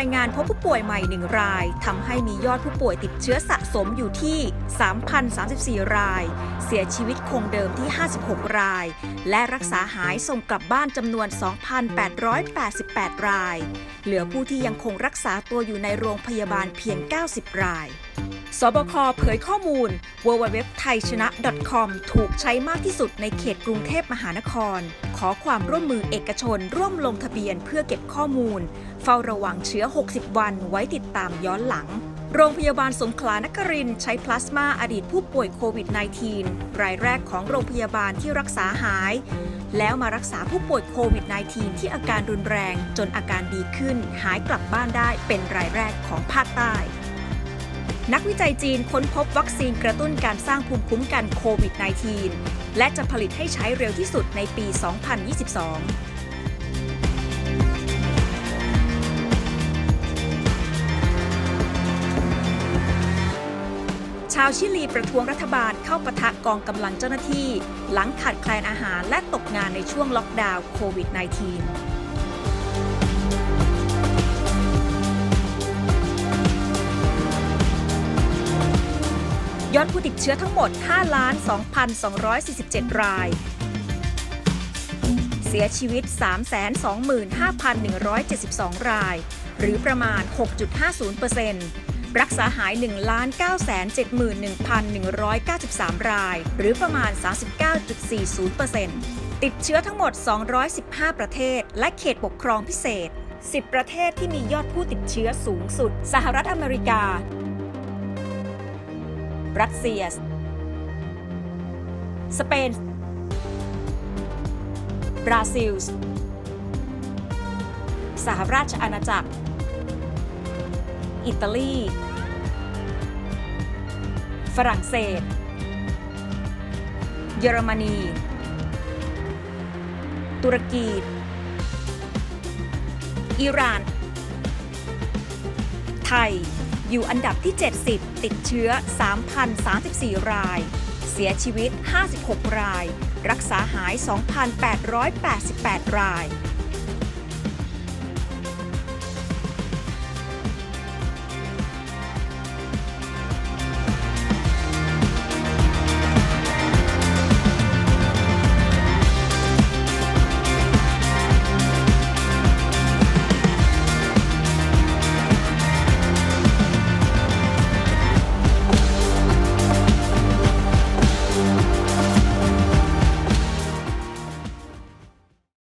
รายงานพบผู้ป่วยใหม่ 1 ราย ทำให้มียอดผู้ป่วยติดเชื้อสะสมอยู่ที่ 3,034 ราย เสียชีวิตคงเดิมที่ 56 ราย และรักษาหายส่งกลับบ้านจำนวน 2,888 ราย เหลือผู้ที่ยังคงรักษาตัวอยู่ในโรงพยาบาลเพียง 90 ราย สบคเผยข้อมูล www ไทยชนะ .com ถูกใช้มากที่สุดในเขตกรุงเทพมหานคร ขอความร่วมมือเอกชนร่วมลงทะเบียนเพื่อเก็บข้อมูล เฝ้าระวังเชื้อ 60 วันไว้ติดตามย้อนหลัง โรงพยาบาลสงขลานครินใช้พลาสมาอดีตผู้ป่วยโควิด -19 รายแรกของโรงพยาบาลที่รักษาหาย แล้วมารักษาผู้ป่วยโควิด -19 ที่อาการรุนแรงจนอาการดีขึ้น หายกลับบ้านได้เป็นรายแรกของภาคใต้ นักวิจัยจีนค้นพบวัคซีนกระตุ้นการสร้างภูมิคุ้มกันโควิด -19 และจะผลิตให้ใช้เร็วที่สุดในปี 2022ชาวชิลีประท้วงรัฐบาลเข้าปะทะกองกำลังเจ้าหน้าที่ หลังขาดแคลนอาหารและตกงานในช่วงล็อกดาวน์โควิด -19 ผู้ติดเชื้อทั้งหมด 5,2247 ราย เสียชีวิต 325,172 ราย หรือประมาณ 6.50%รักษาหาย 1,971,193 ราย หรือประมาณ 39.40%ติดเชื้อทั้งหมด 215 ประเทศ และเขตปกครองพิเศษ 10 ประเทศที่มียอดผู้ติดเชื้อสูงสุด สหรัฐอเมริกา รัสเซีย สเปน บราซิล สหราชอาณาจักร อิตาลี ฝรั่งเศส เยอรมนี ตุรกี อิหร่าน ไทย อยู่อันดับที่ 70 ติดเชื้อ 3,034 ราย เสียชีวิต 56 ราย รักษาหาย 2,888 ราย